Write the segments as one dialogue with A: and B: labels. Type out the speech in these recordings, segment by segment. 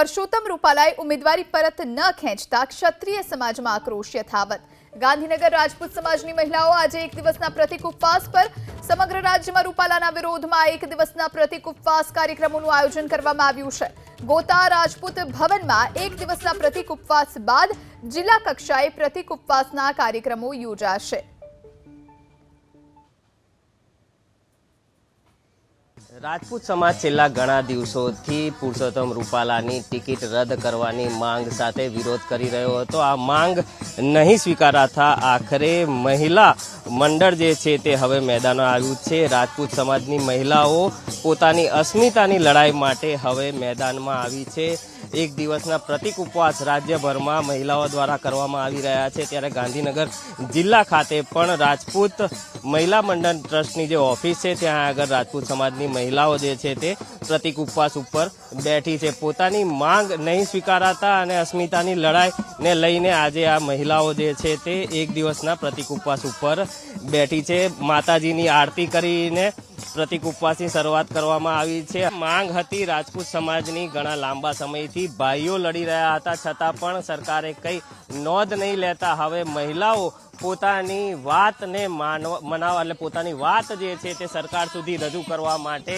A: પરસોત્તમ રૂપાલાએ ઉમેદવારી પરત ન ખેંચતા ક્ષત્રિય સમાજમાં આક્રોશ યથાવત. ગાંધીનગર રાજપૂત સમાજની મહિલાઓ આજે એક દિવસના પ્રતિક ઉપવાસ પર સમગ્ર રાજ્યમાં રૂપાલાના વિરોધમાં એક દિવસના પ્રતિક ઉપવાસ કાર્યક્રમોનું આયોજન કરવામાં આવ્યું છે. ગોતા રાજપૂત ભવનમાં એક દિવસના પ્રતિક ઉપવાસ બાદ જિલ્લા કક્ષાએ પ્રતિક ઉપવાસના કાર્યક્રમો યોજાશે.
B: રાજપૂત સમાજ છેલ્લા ઘણા દિવસોથી પુરુષોત્તમ રૂપાલાની ટિકિટ રદ કરવાની માંગ સાથે વિરોધ કરી રહ્યો હતો. આ માંગ નહીં સ્વીકારાતા આખરે મહિલા મંડળ જે છે તે હવે મેદાનો આવ્યું છે. રાજપૂત સમાજની મહિલાઓ પોતાની અસ્મિતાની લડાઈ માટે હવે મેદાનમાં આવી છે. એક દિવસના પ્રતિક ઉપવાસ રાજ્યભરમાં મહિલાઓ દ્વારા કરવામાં આવી રહ્યા છે. ત્યારે ગાંધીનગર જિલ્લા ખાતે પણ રાજપૂત મહિલા મંડળ ટ્રસ્ટની જે ઓફિસ છે, ત્યાં આગળ રાજપૂત સમાજની મહિલાઓ જે છે તે પ્રતિક ઉપવાસ ઉપર બેઠી છે. પોતાની માંગ નહીં સ્વીકારાતા અને અસ્મિતાની લડાઈને લઈને આજે આ મહિલાઓ જે છે તે એક દિવસના પ્રતિક ઉપવાસ ઉપર બેઠી છે. માતાજીની આરતી કરીને પ્રતિક ઉપવાસની શરૂઆત કરવામાં આવી છે. માંગ હતી રાજપૂત સમાજની ઘણા લાંબા સમયથી. ભાઈઓ લડી રહ્યા હતા, છતાં પણ સરકારે કંઈ નોંધ નહીં લેતા હવે મહિલાઓ પોતાની વાતને માનવા, મનાવવા, એટલે પોતાની વાત જે છે તે સરકાર સુધી રજૂ કરવા માટે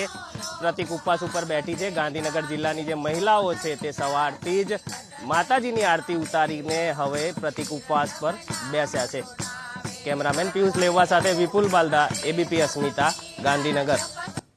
B: પ્રતિક ઉપવાસ ઉપર બેઠી છે. ગાંધીનગર જિલ્લાની જે મહિલાઓ છે તે સવારથી જ માતાજીની આરતી ઉતારીને હવે પ્રતિક ઉપવાસ પર બેસ્યા છે. કેમેરામેન પિયુષ લેવા સાથે વિપુલ બાલદા, એબીપી અસ્મિતા, ગાંધીનગર.